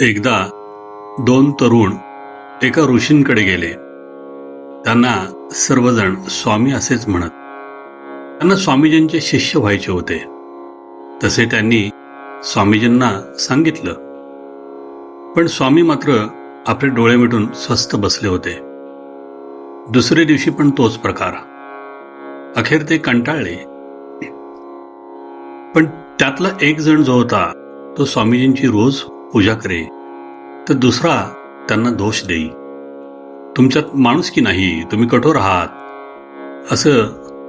एकदा दोन तरुण एका ऋषींकडे गेले. त्यांना सर्वजण स्वामी असेच म्हणत. त्यांना स्वामीजींचे शिष्य व्हायचे होते. तसे त्यांनी स्वामीजींना सांगितलं. पण स्वामी मात्र आपले डोळे मिटून स्वस्थ बसले होते. दुसरे दिवशी पण तोच प्रकार. अखेर ते कंटाळले. पण त्यातला एक जण जो होता तो स्वामीजींची रोज पूजा करे तर दुसरा त्यांना दोष देई. तुमच्यात माणूस की नाही तुम्ही कठोर आहात असं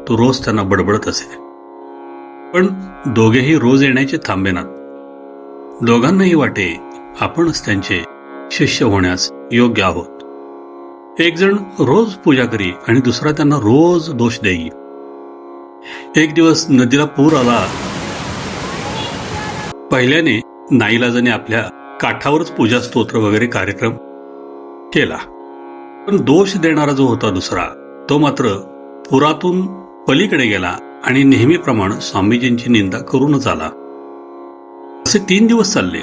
तो रोज त्यांना बडबडत असे. पण दोघेही रोज येण्याचे थांबेनात दोघांनाही वाटे आपणच त्यांचे शिष्य होण्यास योग्य आहोत. एक जण रोज पूजा करी आणि दुसरा त्यांना रोज दोष देई. एक दिवस नदीला पूर आला. पहिल्याने नाईलाजाने आपल्या काठावरच पूजा स्तोत्र वगैरे कार्यक्रम केला. पण दोष देणारा जो होता दुसरा तो मात्र पुरातून पलीकडे गेला आणि नेहमीप्रमाणे स्वामीजींची निंदा करूनच आला. असे तीन दिवस चालले.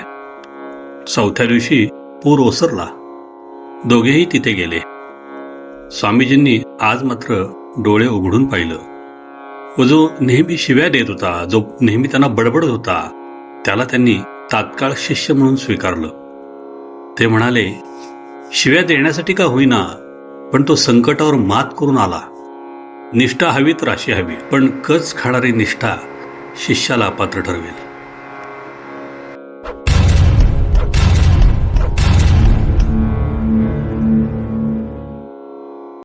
चौथ्या दिवशी पूर ओसरला. दोघेही तिथे गेले. स्वामीजींनी आज मात्र डोळे उघडून पाहिलं. व जो नेहमी शिव्या देत होता जो नेहमी त्यांना बडबडत होता त्याला त्यांनी तात्काळ शिष्य म्हणून स्वीकारलं. ते म्हणाले शिव्या देण्यासाठी का होईना पण तो संकटावर मात करून आला. निष्ठा हवी तर अशी हवी पण कच खाणारी निष्ठा शिष्याला अपात्र ठरवेल.